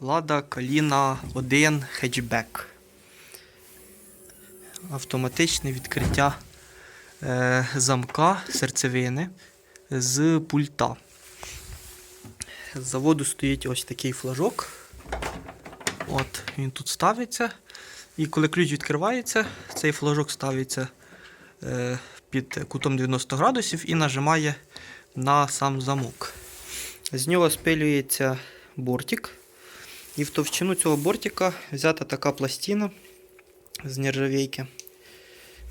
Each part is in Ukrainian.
Lada Kalina 1 хетчбек. Автоматичне відкриття е, замка серцевини з пульта. З заводу стоїть ось такий флажок. От, він тут ставиться. І коли ключ відкривається, цей флажок ставиться е, під кутом 90 градусів і нажимає на сам замок. З нього спилюється бортик. І в товщину цього бортика взята така пластина з нержавійки.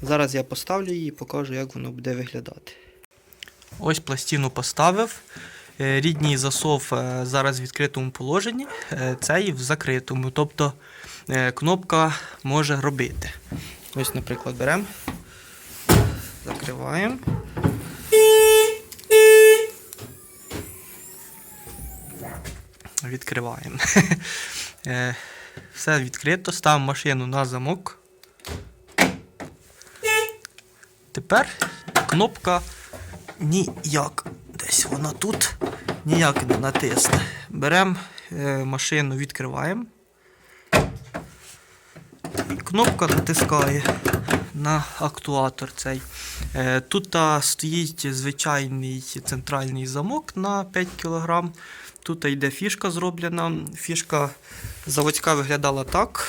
Зараз я поставлю її і покажу, як воно буде виглядати. Ось пластину поставив. Е, Рідній засов е, зараз в відкритому положенні, е, цей в закритому. Тобто кнопка може робити. Ось, наприклад, беремо, закриваємо. Відкриваємо. Е, Все відкрито, ставимо машину на замок. Тепер кнопка ніяк. Десь вона тут ніяк не натисне. Беремо е, машину, відкриваємо. Кнопка натискає на актуатор цей. Е, Тут стоїть звичайний центральний замок на 5 кг. Тут йде фішка зроблена. Фішка заводська виглядала так.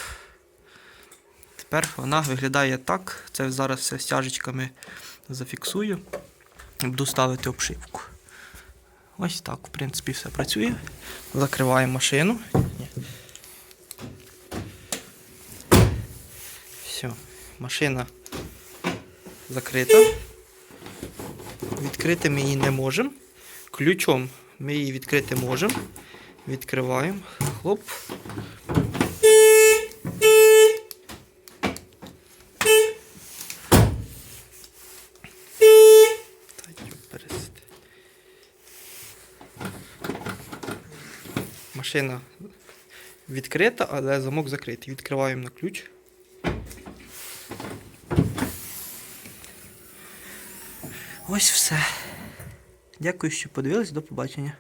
Тепер вона виглядає так. Це зараз все стяжечками зафіксую. Буду ставити обшивку. Ось так, в принципі, все працює. Закриваємо машину. Все, машина закрита. Відкрити ми її не можемо. Ключом ми її відкрити можемо. Відкриваємо. Хлоп. Машина відкрита, але замок закритий. Відкриваємо на ключ. Ось все. Дякую, що подивились. До побачення.